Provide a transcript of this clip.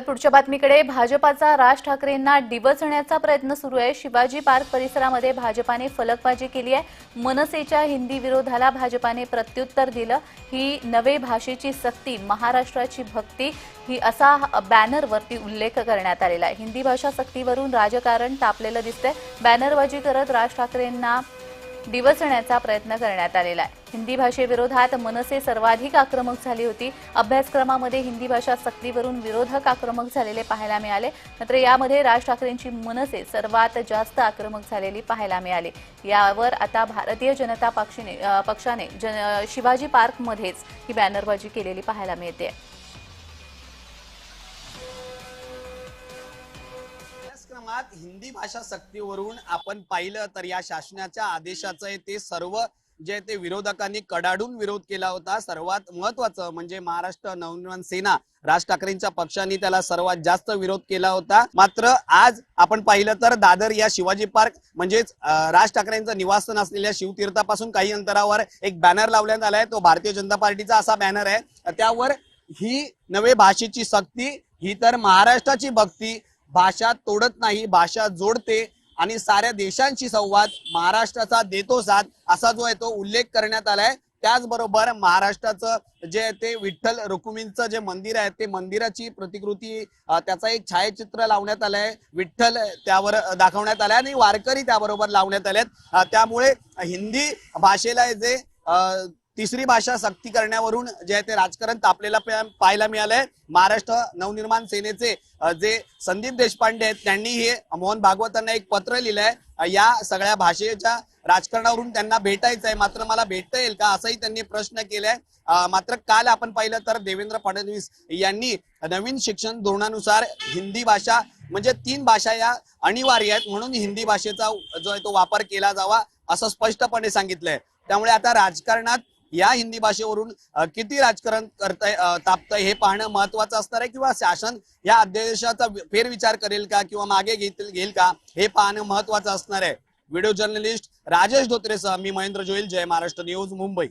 पुढच्या बातमीकडे भाजपाचा राज ठाकरेंना डिवचण्याचा प्रयत्न सुरू आहे. शिवाजी पार्क परिसरामध्ये भाजपाने फलकबाजी केली आहे. मनसेच्या हिंदी विरोधाला भाजपाने प्रत्युत्तर दिलं. ही नवे भाषेची सक्ती महाराष्ट्राची भक्ती ही असा बॅनरवरती उल्लेख करण्यात आलेला आहे. हिंदी भाषा सक्तीवरून राजकारण तापलेलं दिसतंय. बॅनरबाजी करत राज ठाकरेंना डिवचण्याचा प्रयत्न करण्यात आलेला आहे. हिंदी भाषेविरोधात मनसे सर्वाधिक आक्रमक झाली होती. अभ्यासक्रमामध्ये हिंदी भाषा सक्तीवरून विरोधक आक्रमक झालेले पाहायला मिळाले. मात्र यामध्ये राज ठाकरेंची मनसे सर्वात जास्त आक्रमक झालेली पाहायला मिळाली. यावर आता भारतीय जनता पक्षाने पक्षाने जन शिवाजी पार्कमध्येच ही बॅनरबाजी केलेली पाहायला मिळते. हिंदी भाषा सक्तीवरून आपण पाहिलं तर या शासनाच्या आदेशाचं ते सर्व जे ते विरोधकांनी कडाडून विरोध केला होता. सर्वात महत्वाचं म्हणजे महाराष्ट्र नवनिर्माण सेना राज ठाकरेंच्या पक्षाने त्याला सर्वात जास्त विरोध केला होता. मात्र आज आपण पाहिलं तर दादर या शिवाजी पार्क म्हणजेच राज ठाकरेंचं निवासस्थान असलेल्या शिवतीर्थापासून काही अंतरावर एक बॅनर लावण्यात आलाय. तो भारतीय जनता पार्टीचा असा बॅनर आहे. त्यावर ही नवे भाषेची सक्ती ही तर महाराष्ट्राची भक्ती. भाषा तोडत नाही भाषा जोडते. आणि साऱ्या देशांशी संवाद महाराष्ट्राचा देतो साथ असा जो आहे तो उल्लेख करण्यात आलाय. त्याचबरोबर महाराष्ट्राचं जे ते विठ्ठल रुक्मिणीचं जे मंदिर आहे ते मंदिराची प्रतिकृती त्याचा एक छायाचित्र लावण्यात आलंय. विठ्ठल त्यावर दाखवण्यात आलाय आणि वारकरी त्याबरोबर लावण्यात आलेत. आहेत त्यामुळे हिंदी भाषेला जे तिसरी भाषा सक्ती करण्यावरून जे आहे ते राजकारण तापलेला पाहायला मिळालंय. महाराष्ट्र नवनिर्माण सेनेचे जे संदीप देशपांडे आहेत त्यांनी हे मोहन भागवतांना एक पत्र लिहिलंय. या सगळ्या भाषेच्या राजकारणावरून त्यांना भेटायचं आहे मात्र मला भेटता येईल का असंही त्यांनी प्रश्न केलाय. मात्र काल आपण पाहिलं तर देवेंद्र फडणवीस यांनी नवीन शिक्षण धोरणानुसार हिंदी भाषा म्हणजे तीन भाषा या अनिवार्य आहेत. म्हणून हिंदी भाषेचा जो आहे तो वापर केला जावा असं स्पष्टपणे सांगितलंय. त्यामुळे आता राजकारणात या हिंदी भाषेवरून किती राजकारण करताय तापतय तापतंय हे पाहणं महत्वाचं असणार आहे? किंवा शासन या अध्यादेशाचा फेरविचार करेल का? किंवा मागे घेतील घेईल का? हे पाहणं महत्वाचं असणार आहे. व्हिडिओ जर्नलिस्ट राजेश धोत्रेसह मी महेंद्र जोईल जय महाराष्ट्र न्यूज मुंबई.